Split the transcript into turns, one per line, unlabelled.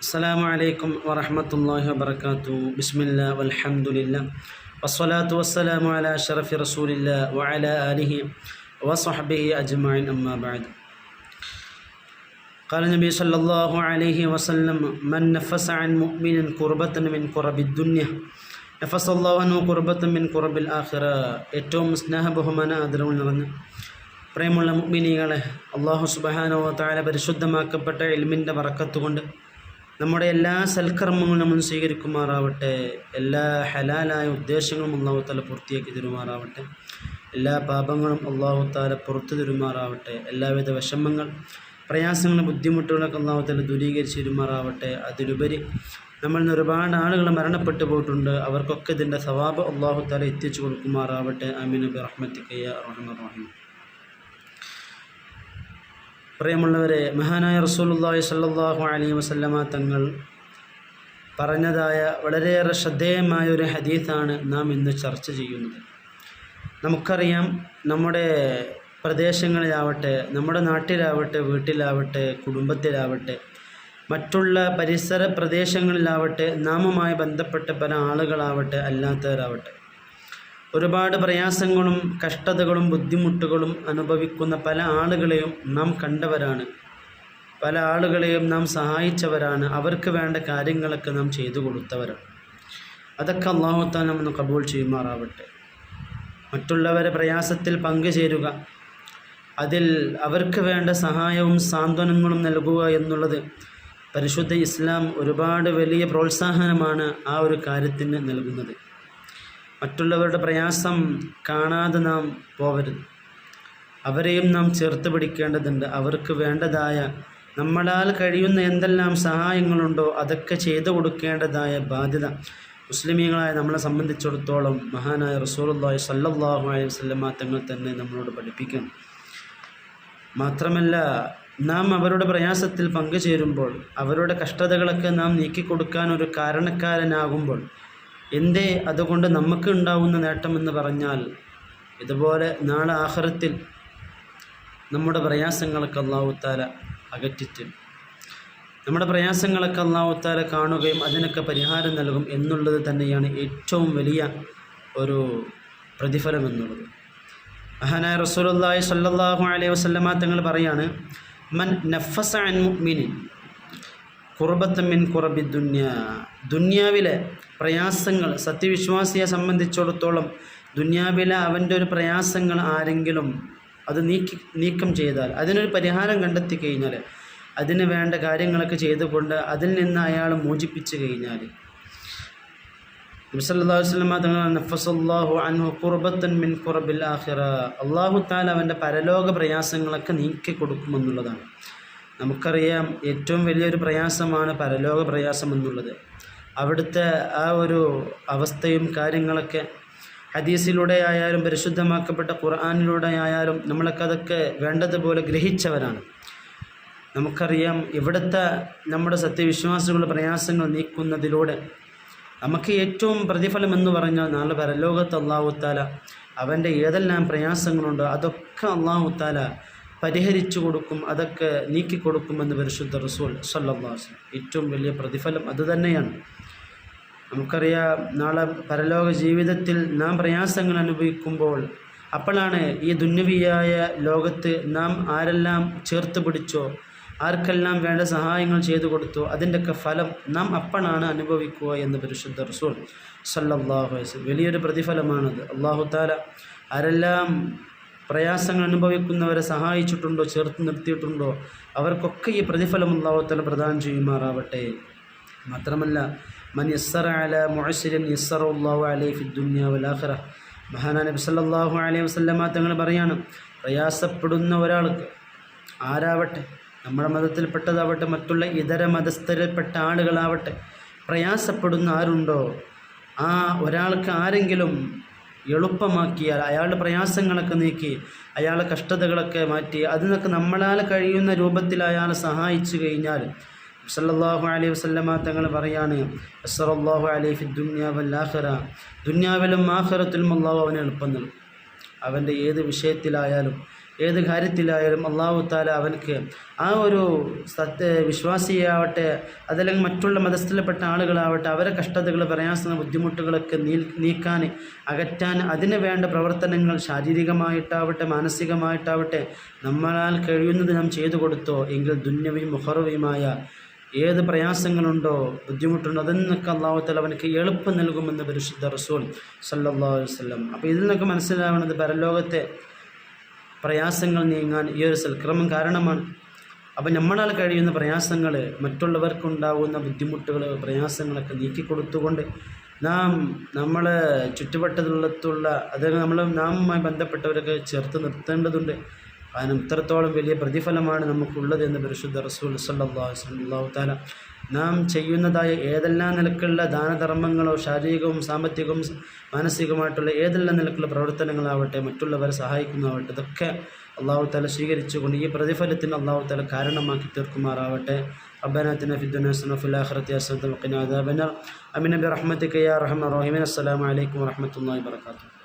السلام عليكم ورحمة الله وبركاته بسم الله والحمد لله والصلاة والسلام على أشرف رسول الله وعلى آله وصحبه أجمعين أما بعد قال النبي صلى الله عليه وسلم من نفس عن مؤمن كربة من كرب الدنيا നഫസ് അള്ളാഹു കുർബത്തും മിൻ കുറബിൽ ആഖിറ ഏറ്റവും സ്നേഹ ബഹുമാന ആദരവ് നിറഞ്ഞ് പ്രേമുള്ള മുഗ്മിനികളെ അള്ളാഹു സുബഹാനോ താല പരിശുദ്ധമാക്കപ്പെട്ട എൽമിൻ്റെ വറക്കത്തുകൊണ്ട് നമ്മുടെ എല്ലാ സൽക്കർമ്മങ്ങളും നമ്മൾ സ്വീകരിക്കുമാറാവട്ടെ എല്ലാ ഹലാലായ ഉദ്ദേശങ്ങളും അള്ളാഹുത്താല പൂർത്തിയാക്കി തരുമാറാവട്ടെ എല്ലാ പാപങ്ങളും അള്ളാഹുത്താല പുറത്തു തരുമാറാവട്ടെ എല്ലാവിധ വിഷമങ്ങൾ പ്രയാസങ്ങളും ബുദ്ധിമുട്ടുകളൊക്കെ അള്ളാഹുത്താല ദൂരീകരിച്ച് തരുമാറാവട്ടെ അതിലുപരി നമ്മൾ നിന്ന് ഒരുപാട് ആളുകൾ മരണപ്പെട്ടു പോയിട്ടുണ്ട് അവർക്കൊക്കെ ഇതിന്റെ സവാബ് അള്ളാഹുത്താല എത്തിച്ചു കൊടുക്കുമാറാവട്ടെ. അമീൻ നബി റഹ്മത്തിക്കയ്യ റഹ്മ റഹീം. പ്രിയമുള്ളവരെ മഹാനായ റസൂലുള്ളാഹി സ്വല്ലല്ലാഹു അലൈഹി വസല്ലമ തങ്ങൾ പറഞ്ഞതായ വളരെയേറെ ശ്രദ്ധേയമായ ഒരു ഹദീസാണ് നാം ഇന്ന് ചർച്ച ചെയ്യുന്നത്. നമുക്കറിയാം നമ്മുടെ പ്രദേശങ്ങളിലാവട്ടെ നമ്മുടെ നാട്ടിലാവട്ടെ വീട്ടിലാവട്ടെ കുടുംബത്തിലാവട്ടെ മറ്റുള്ള പരിസര പ്രദേശങ്ങളിലാവട്ടെ നാമുമായി ബന്ധപ്പെട്ട പല ആളുകളാവട്ടെ അല്ലാത്തവരാവട്ടെ ഒരുപാട് പ്രയാസങ്ങളും കഷ്ടതകളും ബുദ്ധിമുട്ടുകളും അനുഭവിക്കുന്ന പല ആളുകളെയും നാം കണ്ടവരാണ്. പല ആളുകളെയും നാം സഹായിച്ചവരാണ്. അവർക്ക് വേണ്ട കാര്യങ്ങളൊക്കെ നാം ചെയ്തു കൊടുത്തവരാണ്. അതൊക്കെ അള്ളാഹുത്താൻ നമ്മൾ കബൂൾ ചെയ്യുമാറാവട്ടെ. മറ്റുള്ളവരെ പ്രയാസത്തിൽ പങ്കുചേരുക. അതിൽ അവർക്ക് വേണ്ട സഹായവും സാന്ത്വനങ്ങളും നൽകുക എന്നുള്ളത് പരിശുദ്ധ ഇസ്ലാം ഒരുപാട് വലിയ പ്രോത്സാഹനമാണ് ആ ഒരു കാര്യത്തിന് നൽകുന്നത്. മറ്റുള്ളവരുടെ പ്രയാസം കാണാതെ നാം പോവരുത്. അവരെയും നാം ചേർത്ത് പിടിക്കേണ്ടതുണ്ട്. അവർക്ക് വേണ്ടതായ നമ്മളാൽ കഴിയുന്ന എന്തെല്ലാം സഹായങ്ങളുണ്ടോ അതൊക്കെ ചെയ്തു കൊടുക്കേണ്ടതായ ബാധ്യത. മുസ്ലിമീങ്ങളായ നമ്മളെ സംബന്ധിച്ചിടത്തോളം മഹാനായ റസൂലുള്ളാഹി സല്ലല്ലാഹു അലൈഹി വസല്ലമ തങ്ങൾ തന്നെ നമ്മളോട് പഠിപ്പിക്കണം മാത്രമല്ല നാം അവരുടെ പ്രയാസത്തിൽ പങ്കുചേരുമ്പോൾ അവരുടെ കഷ്ടതകളൊക്കെ നാം നീക്കിക്കൊടുക്കാൻ ഒരു കാരണക്കാരനാകുമ്പോൾ എന്തേ അതുകൊണ്ട് നമുക്ക് ഉണ്ടാവുന്ന നേട്ടമെന്ന് പറഞ്ഞാൽ ഇതുപോലെ നാളെ ആഹ്റത്തിൽ നമ്മുടെ പ്രയാസങ്ങളൊക്കെ അള്ളാഹുത്താല അകറ്റിച്ച് നമ്മുടെ പ്രയാസങ്ങളൊക്കെ അള്ളാഹുത്താല കാണുകയും അതിനൊക്കെ പരിഹാരം നൽകും എന്നുള്ളത് തന്നെയാണ് ഏറ്റവും വലിയ ഒരു പ്രതിഫലം എന്നുള്ളത് മഹാനായ റസൂലുള്ളാഹി സ്വല്ലല്ലാഹു അലൈഹി വസല്ലമ തങ്ങൾ പറയാണ് മൻ നഫസ അൻ മുഅ്മിനിൻ കുർബത്ത് മിൻ കുറബി ദുന്യ. ദുന്യാവിലെ പ്രയാസങ്ങൾ സത്യവിശ്വാസിയെ സംബന്ധിച്ചിടത്തോളം ദുന്യാവിലെ അവന്റെ ഒരു പ്രയാസങ്ങൾ ആരെങ്കിലും അത് നീക്കി നീക്കം ചെയ്താൽ അതിനൊരു പരിഹാരം കണ്ടെത്തി കഴിഞ്ഞാൽ അതിന് വേണ്ട കാര്യങ്ങളൊക്കെ ചെയ്തുകൊണ്ട് അതിൽ നിന്ന് അയാൾ മോചിപ്പിച്ചു കഴിഞ്ഞാൽ. അൻഹു മിൻ അള്ളാഹു താൽ അവന്റെ പരലോക പ്രയാസങ്ങളൊക്കെ നീക്കി കൊടുക്കുമെന്നുള്ളതാണ് നമുക്കറിയാം ഏറ്റവും വലിയൊരു പ്രയാസമാണ് പരലോക പ്രയാസം എന്നുള്ളത്. അവിടുത്തെ ആ ഒരു അവസ്ഥയും കാര്യങ്ങളൊക്കെ ഹദീസിലൂടെ ആയാലും പരിശുദ്ധമാക്കപ്പെട്ട ഖുർആാനിലൂടെ ആയാലും നമ്മളൊക്കെ അതൊക്കെ വേണ്ടതുപോലെ ഗ്രഹിച്ചവരാണ്. നമുക്കറിയാം ഇവിടുത്തെ നമ്മുടെ സത്യവിശ്വാസികളുടെ പ്രയാസങ്ങൾ നീക്കുന്നതിലൂടെ നമുക്ക് ഏറ്റവും പ്രതിഫലം എന്ന് പറഞ്ഞാൽ നാളെ പരലോകത്ത് അള്ളാഹുത്താല അവന്റെ ഏതെല്ലാം പ്രയാസങ്ങളുണ്ടോ അതൊക്കെ അള്ളാഹുത്താല പരിഹരിച്ചു കൊടുക്കും അതൊക്കെ നീക്കി കൊടുക്കുമെന്ന് പരിശുദ്ധ റസൂൽ സല്ലാസ് ഏറ്റവും വലിയ പ്രതിഫലം അതുതന്നെയാണ് നമുക്കറിയാം നാളെ പരലോക ജീവിതത്തിൽ നാം പ്രയാസങ്ങൾ അനുഭവിക്കുമ്പോൾ അപ്പോഴാണ് ഈ ദുന്യവിയായ ലോകത്ത് നാം ആരെല്ലാം ചേർത്ത് പിടിച്ചോ ആർക്കെല്ലാം വേണ്ട സഹായങ്ങൾ ചെയ്തു കൊടുത്തു അതിന്റെയൊക്കെ ഫലം നാം അപ്പോഴാണ് അനുഭവിക്കുക എന്ന് പരിശുദ്ധ റസൂൾ സല്ലാഹു വലിയൊരു പ്രതിഫലമാണത്. അള്ളാഹു താല ആരെല്ലാം പ്രയാസങ്ങൾ അനുഭവിക്കുന്നവരെ സഹായിച്ചിട്ടുണ്ടോ ചേർത്ത് നിർത്തിയിട്ടുണ്ടോ? അവർക്കൊക്കെ ഈ പ്രതിഫലം ഉണ്ടാവത്തല്ല താല പ്രദാനം ചെയ്യുമാറാവട്ടെ. മാത്രമല്ല മൻ യസ്സറ അല മുഅസിരൻ യസ്സറ അള്ളാഹു അലൈഹി ഫി ദുനിയ മഹാനാ നബി സല്ലല്ലാഹു അലൈഹി വസല്ലമ തങ്ങൾ പറയാണ് പ്രയാസപ്പെടുന്ന ഒരാൾക്ക് ആരാവട്ടെ നമ്മുടെ മതത്തിൽപ്പെട്ടതാവട്ടെ മറ്റുള്ള ഇതര മതസ്ഥരിൽപ്പെട്ട ആളുകളാവട്ടെ പ്രയാസപ്പെടുന്ന ആരുണ്ടോ? ആ ഒരാൾക്ക് ആരെങ്കിലും എളുപ്പമാക്കിയാൽ അയാളുടെ പ്രയാസങ്ങളൊക്കെ നീക്കി അയാളുടെ കഷ്ടതകളൊക്കെ മാറ്റി അതിനൊക്കെ നമ്മളാൽ കഴിയുന്ന രൂപത്തിൽ അയാളെ സഹായിച്ചു കഴിഞ്ഞാൽ സല്ലാഹു അലൈഹി വസല്ലമ തങ്ങൾ പറയാണ് അസറല്ലാഹു അലൈഹി ഫി ദുനിയ വൽ ആഖിറ. ദുനിയാവിലും ആഖിറത്തിലും അള്ളാഹു അവനെ എളുപ്പം നൽകും. അവന്റെ ഏത് വിഷയത്തിലായാലും ഏത് കാര്യത്തിലായാലും അള്ളാഹു താല അവനക്ക് ആ ഒരു സത്യ വിശ്വാസിയാവട്ടെ അതല്ലെങ്കിൽ മറ്റുള്ള മതസ്ഥിലപ്പെട്ട ആളുകളാവട്ടെ അവരെ കഷ്ടതകൾ പ്രയാസങ്ങൾ ബുദ്ധിമുട്ടുകളൊക്കെ നീ നീക്കാൻ അകറ്റാൻ അതിന് വേണ്ട പ്രവർത്തനങ്ങൾ ശാരീരികമായിട്ടാവട്ടെ മാനസികമായിട്ടാവട്ടെ നമ്മളാൽ കഴിയുന്നത് നാം ചെയ്തു കൊടുത്തോ? എങ്കിൽ ദുന്യവയും മുഹറവയുമായ ഏത് പ്രയാസങ്ങളുണ്ടോ ബുദ്ധിമുട്ടുണ്ടോ അതെന്നൊക്കെ അള്ളാഹുത്തല അവനക്ക് എളുപ്പം നൽകുമെന്ന് പരിശുദ്ധ റസൂൽ അലൈഹി വസല്ലം. അപ്പോൾ ഇതിൽ നിന്നൊക്കെ മനസ്സിലാവുന്നത് പരലോകത്തെ പ്രയാസങ്ങൾ നീങ്ങാൻ ഈ ഒരു സൽക്രമം കാരണമാണ്. അപ്പം നമ്മളാൽ കഴിയുന്ന പ്രയാസങ്ങൾ മറ്റുള്ളവർക്കുണ്ടാകുന്ന ബുദ്ധിമുട്ടുകൾ പ്രയാസങ്ങളൊക്കെ നീക്കിക്കൊടുത്തുകൊണ്ട് നാം നമ്മളെ ചുറ്റുവട്ടത്തുള്ള അതായത് നമ്മൾ നാമുമായി ബന്ധപ്പെട്ടവരൊക്കെ ചേർത്ത് നിർത്തേണ്ടതുണ്ട്. കാരണം ഇത്രത്തോളം വലിയ പ്രതിഫലമാണ് നമുക്കുള്ളത് എന്ന് പരിശുദ്ധ റസൂൽ സല്ലല്ലാഹു സല്ലാഹു താല നാം ചെയ്യുന്നതായ ഏതെല്ലാം നിലക്കുള്ള ദാനധർമ്മങ്ങളോ ശാരീരികവും സാമ്പത്തികവും മാനസികമായിട്ടുള്ള ഏതെല്ലാം നിലക്കുള്ള പ്രവർത്തനങ്ങളാവട്ടെ മറ്റുള്ളവരെ സഹായിക്കുന്നതാവട്ടെ ഇതൊക്കെ അള്ളാഹു തല സ്വീകരിച്ചുകൊണ്ട് ഈ പ്രതിഫലത്തിന് അള്ളാഹു തല കാരണമാക്കി തീർക്കുമാറാവട്ടെ. അബ്ബനാത്തിന് ഫിദ്ദുനഫുല്ലാഹ്റത്തി അസദ് അബിനബി റഹ്മത്തിക്കയ്യ റഹ്മ റോഹിമിൻ. അസ്സലാമലൈക്കും വറഹമത്തല്ലാ വർക്കാത്തു